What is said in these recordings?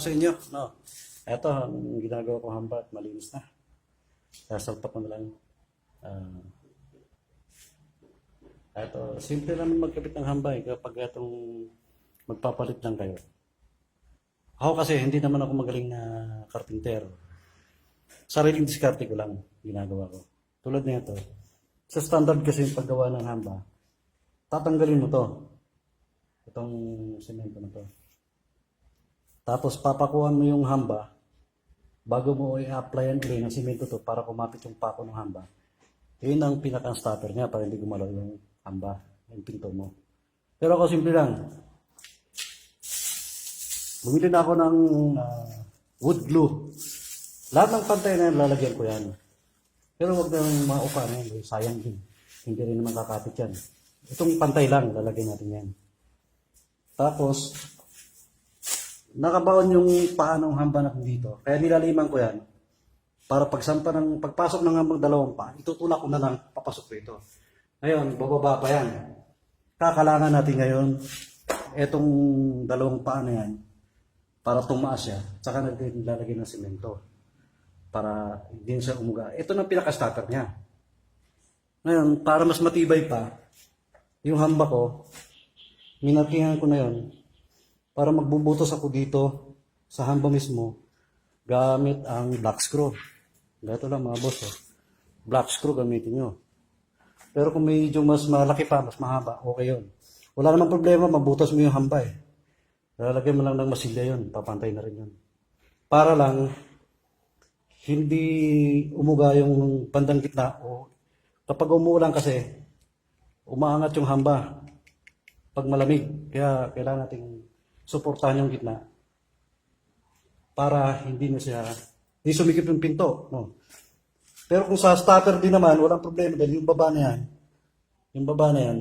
sa inyo, no? Ito, ang ginagawa ko hamba at malinis na. Sasalpak ko na lang. Ah, ito, simple lang magkabit ng hambay kapag itong magpapalit lang kayo. Ako kasi, hindi naman ako magaling na karpintero. Sariling diskarte ko lang ginagawa ko. Tulad nito, sa standard kasi yung paggawa ng hamba, tatanggalin mo to. Itong semento na to. Tapos papakuhan mo yung hamba bago mo i-applyan ulit ng simento to para kumapit yung pako ng hamba. Yun ang pinakang starter niya para hindi gumalaw yung hamba, yung pinto mo. Pero ako simple lang. Bumili na ako ng ah, wood glue. Lahat ng pantay na yan, lalagyan ko yan. Pero wag na yung mga upa na yan, sayang din. Hindi rin naman kakapit yan. Itong pantay lang, lalagyan natin yan. Tapos, nakabaon yung paa ng hamba na dito. Kaya nilaliman ko yan. Para pagsampa ng, pagpasok ng hambang dalawang paa, itutulak ko na lang, papasok rito. Ngayon, bababa pa yan. Kakalangan natin ngayon, etong dalawang paa na yan, para tumaas siya, tsaka natin lalagyan ng simento. Para hindi siya umuga. Ito na pinaka-starter niya. Ngayon, para mas matibay pa, yung hamba ko, minatihan ko na yon para magbubutos ako dito sa hamba mismo gamit ang black screw. Gato lang mga boss. Oh. Black screw gamitin nyo. Pero kung medyo mas malaki pa, mas mahaba, okay yun. Wala namang problema, mabutas mo yung hamba eh. Lalagyan mo lang ng masilya yun, papantay na rin yun. Para lang, hindi umuga yung bandang gitna o kapag umuulan kasi, umaangat yung hamba pag malamig. Kaya kailangan nating suportahan yung gitna para hindi na siya hindi sumikip yung pinto. No? Pero kung sa starter din naman, walang problema dahil yung baba na yan, yung baba na yan,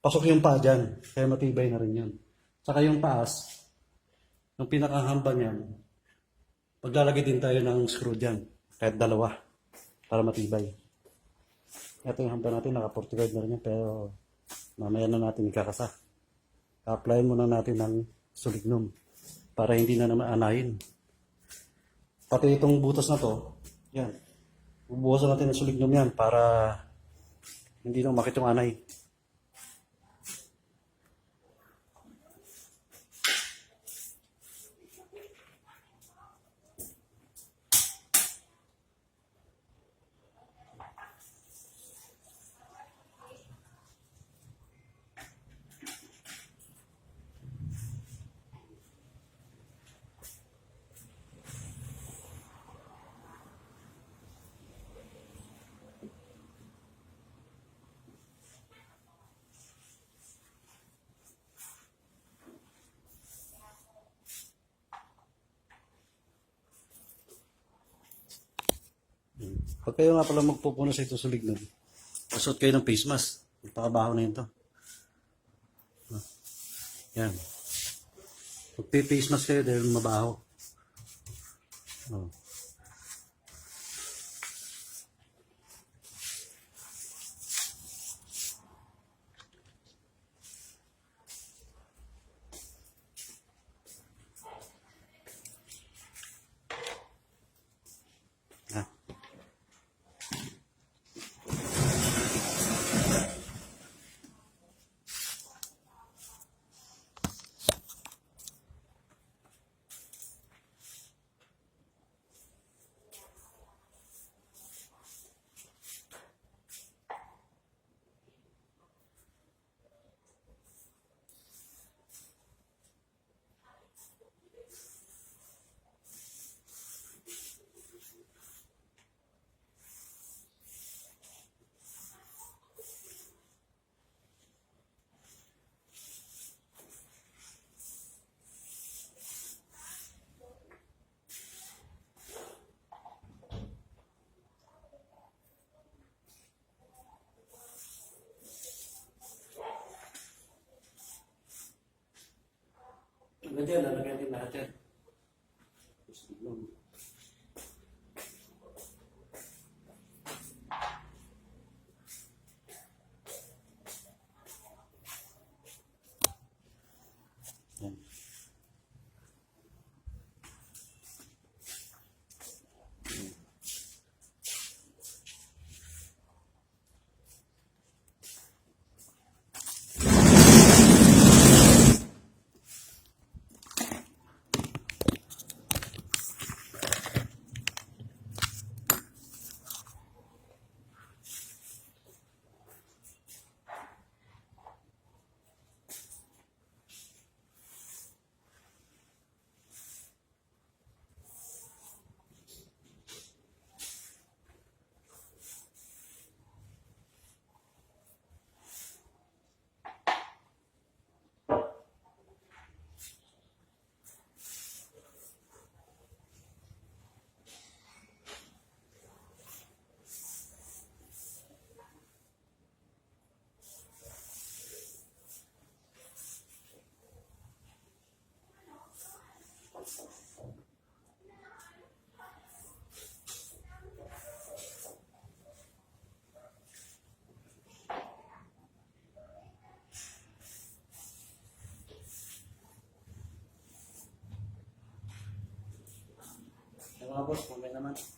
pasok yung paa dyan. Kaya matibay na rin yun. Saka yung taas, yung pinakahamba niyan, paglalagay din tayo ng screw dyan. Kahit dalawa. Para matibay. Ito yung hamba natin, naka-fortified na rin yan, pero mamaya na natin ikakasa. A-apply muna natin ng solignum para hindi na naman anahin. Pati itong butas na to, yan. Bubuhasan natin ng solignum yan para hindi na umakit yung anay. Pag kayo nga pala magpupuno sa ito solignum, pasot kayo ng face mask. Magpakabaho na yun to. Yan. Magpi-face mask kayo dahil mabaho. Oh. Pwede yan, lalagyan din lahat yan. Solignum. Yan. Mga boss, comment naman.